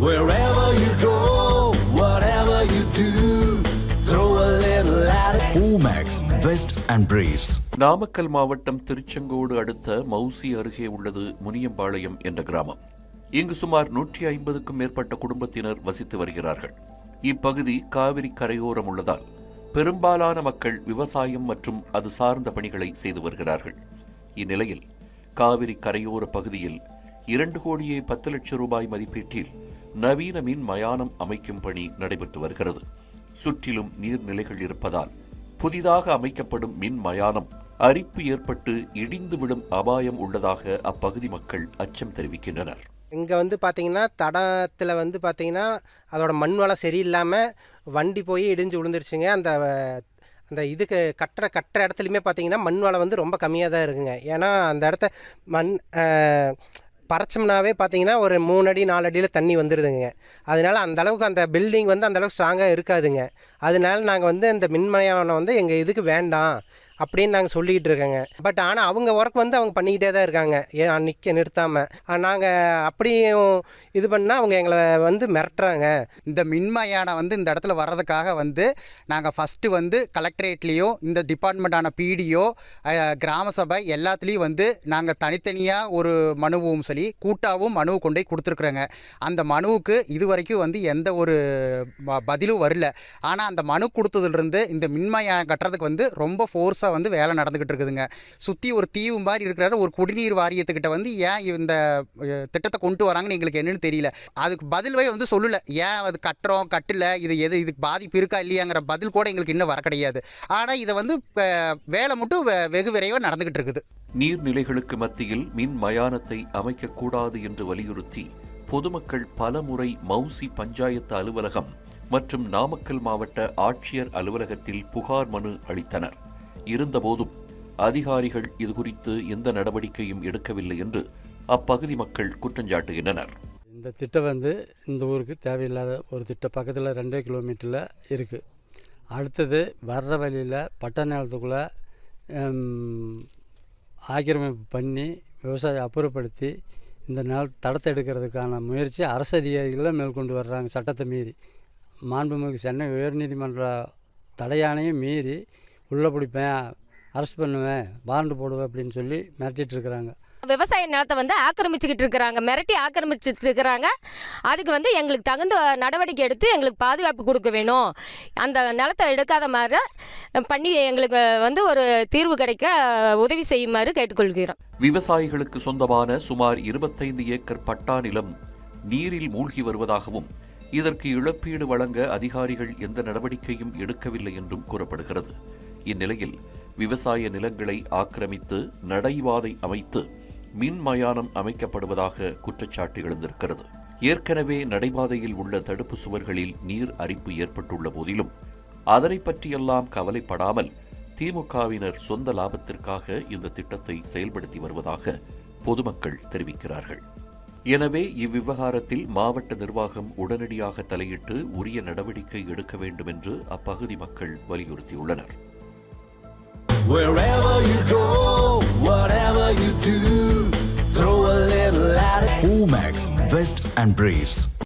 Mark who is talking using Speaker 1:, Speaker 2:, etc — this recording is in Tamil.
Speaker 1: Wherever you go, whatever you do, throw a little at it. Omax, Vest and Briefs.
Speaker 2: Namakkal மாவட்டம் திருச்செங்கோடு அடுத்த மௌசி அருகே உள்ளது முனியம்பாளையம் என்ற கிராமம் இங்கு சுமார் நூற்றி ஐம்பதுக்கும் மேற்பட்ட குடும்பத்தினர் வசித்து வருகிறார்கள் இப்பகுதி காவிரி கரையோரம் உள்ளதால் பெரும்பாலான மக்கள் விவசாயம் மற்றும் அது சார்ந்த பணிகளை செய்து வருகிறார்கள் இந்நிலையில் காவிரி கரையோர பகுதியில் இரண்டு கோடியே பத்து லட்சம் ரூபாய் மதிப்பீட்டில் நவீன மின் மயானம் அமைக்கும் பணி நடைபெற்று வருகிறது. சுற்றிலும் நீர்நிலைகள் இருப்பதால் புதிதாக அமைக்கப்படும் மின் மயானம் அரிப்பு ஏற்பட்டு இடிந்து விடும் அபாயம் உள்ளதாக அப்பகுதி மக்கள் அச்சம் தெரிவிக்கின்றனர்.
Speaker 3: இங்கே வந்து பார்த்தீங்கன்னா தடத்தில் வந்து பார்த்தீங்கன்னா அதோட மண் வளம் சரியில்லாமல் வண்டி போய் இடிஞ்சு விழுந்துருச்சுங்க. அந்த அந்த இதுக்கு கட்டுற கட்டுற இடத்துலையுமே பார்த்தீங்கன்னா மண் வளம் வந்து ரொம்ப கம்மியாக தான் இருக்குங்க. ஏன்னா அந்த இடத்த மண் பறைச்சோம்னாவே பார்த்தீங்கன்னா ஒரு மூணு அடி நாலு அடியில் தண்ணி வந்துடுதுங்க அதனால அந்த அளவுக்கு அந்த பில்டிங் வந்து அந்த அளவுக்கு ஸ்ட்ராங்காக இருக்காதுங்க. அதனால நாங்கள் வந்து இந்த மின்மயானம் வந்து எங்கள் இதுக்கு வேண்டாம். அப்படின்னு நாங்கள் சொல்லிக்கிட்டு இருக்கோங்க. பட் ஆனால் அவங்க ஒர்க் வந்து அவங்க பண்ணிக்கிட்டே தான் இருக்காங்க. ஏன் நிற்க நிறுத்தாமல் நாங்கள் அப்படியும் இது பண்ணால் அவங்க எங்களை வந்து மிரட்டுறாங்க.
Speaker 4: இந்த மின்மயானம் வந்து இந்த இடத்துல வர்றதுக்காக வந்து நாங்கள் ஃபஸ்ட்டு வந்து கலெக்டரேட்லேயும் இந்த டிபார்ட்மெண்ட்டான பிடிஓ கிராம சபை எல்லாத்துலேயும் வந்து நாங்கள் தனித்தனியாக ஒரு மனுவும் சொல்லி கூட்டாகவும் மனு கொண்டு போய் கொடுத்துருக்குறோங்க. அந்த மனுவுக்கு இது வரைக்கும் வந்து எந்த ஒரு ப- பதிலும் வரல. ஆனால் அந்த மனு கொடுத்ததுலேருந்து இந்த மின்மயானம் கட்டுறதுக்கு வந்து ரொம்ப ஃபோர்ஸாக வந்து வேலை நடந்துக்கிட்டு இருக்குதுங்க. சுற்றி ஒரு தீவு மாதிரி இருக்கிற ஒரு குடிநீர் வாரியத்துக்கிட்ட வந்து ஏன் இந்த திட்டத்தை கொண்டு வராங்கன்னு எங்களுக்கு என்னன்னு தெரியல. அதுக்கு பதில்வே வந்து சொல்லலை. ஏன் அது கட்டுறோம் கட்டல இது எது இதுக்கு பாதிப்பு இருக்கா இல்லையாங்கிற பதில் கூட எங்களுக்கு இன்னும் வர கிடையாது. ஆனால் இதை வந்து வேலை மட்டும் வெ- வெகு விரைவாக நடந்துக்கிட்டு இருக்குது.
Speaker 2: நீர்நிலைகளுக்கு மத்தியில் மின் மயானத்தை அமைக்கக்கூடாது என்று வலியுறுத்தி பொதுமக்கள் பலமுறை மௌசி பஞ்சாயத்து அலுவலகம் மற்றும் நாமக்கல் மாவட்ட ஆட்சியர் அலுவலகத்தில் புகார் மனு அளித்தனர். இருந்தபோதும் அதிகாரிகள் இதுகுறித்து எந்த நடவடிக்கையும் எடுக்கவில்லை என்று அப்பகுதி மக்கள் குற்றஞ்சாட்டுகின்றனர்.
Speaker 5: இந்த திட்டம் வந்து இந்த ஊருக்கு தேவையில்லாத ஒரு திட்டம். பக்கத்தில் ரெண்டே கிலோமீட்டரில் இருக்குது அடுத்தது வர்ற வழியில் பட்ட நிலத்துக்குள்ளே ஆக்கிரமிப்பு பண்ணி விவசாயம் அப்புறப்படுத்தி இந்த நில தடத்தை எடுக்கிறதுக்கான முயற்சி அரசு அதிகாரிகளை மேற்கொண்டு வர்றாங்க சட்டத்தை மீறி. மாண்புமிகு சென்னை உயர்நீதிமன்ற தடையானையும் மீறி உள்ளே பிடிப்பேன் அரெஸ்ட் பண்ணுவேன் பாண்டு போடுவேன் அப்படின்னு சொல்லி மிரட்டிட்டு இருக்கிறாங்க.
Speaker 6: விவசாய நிலத்தை வந்து ஆக்கிரமிச்சுக்கிட்டு இருக்கிறாங்க மிரட்டி ஆக்கிரமிச்சுட்டு இருக்கிறாங்க. அதுக்கு வந்து எங்களுக்கு தகுந்த நடவடிக்கை எடுத்து எங்களுக்கு பாதுகாப்பு கொடுக்க வேணும். அந்த நிலத்தை எடுக்காத மாதிரி பண்ணி எங்களுக்கு வந்து ஒரு தீர்வு கிடைக்க உதவி செய்யுமாறு கேட்டுக்கொள்கிறோம்.
Speaker 2: விவசாயிகளுக்கு சொந்தமான சுமார் இருபத்தைந்து ஏக்கர் பட்டா நிலம் நீரில் மூழ்கி வருவதாகவும் இதற்கு இழப்பீடு வழங்க அதிகாரிகள் எந்த நடவடிக்கையும் எடுக்கவில்லை என்றும் கூறப்படுகிறது. இந்நிலையில் விவசாய நிலங்களை ஆக்கிரமித்து நடைபாதை அமைத்து மின் மயானம் அமைக்கப்படுவதாக குற்றச்சாட்டு எழுந்திருக்கிறது. ஏற்கனவே நடைபாதையில் உள்ள தடுப்பு சுவர்களில் நீர் அரிப்பு ஏற்பட்டுள்ள போதிலும் அதனை பற்றியெல்லாம் கவலைப்படாமல் திமுகவினர் சொந்த லாபத்திற்காக இந்த திட்டத்தை செயல்படுத்தி வருவதாக பொதுமக்கள் தெரிவிக்கிறார்கள். எனவே இவ்விவகாரத்தில் மாவட்ட நிர்வாகம் உடனடியாக தலையிட்டு உரிய நடவடிக்கை எடுக்க வேண்டும் என்று அப்பகுதி மக்கள் வலியுறுத்தியுள்ளனர்.
Speaker 1: Wherever you go, whatever you do, throw a little at. Omax, Vest and Briefs.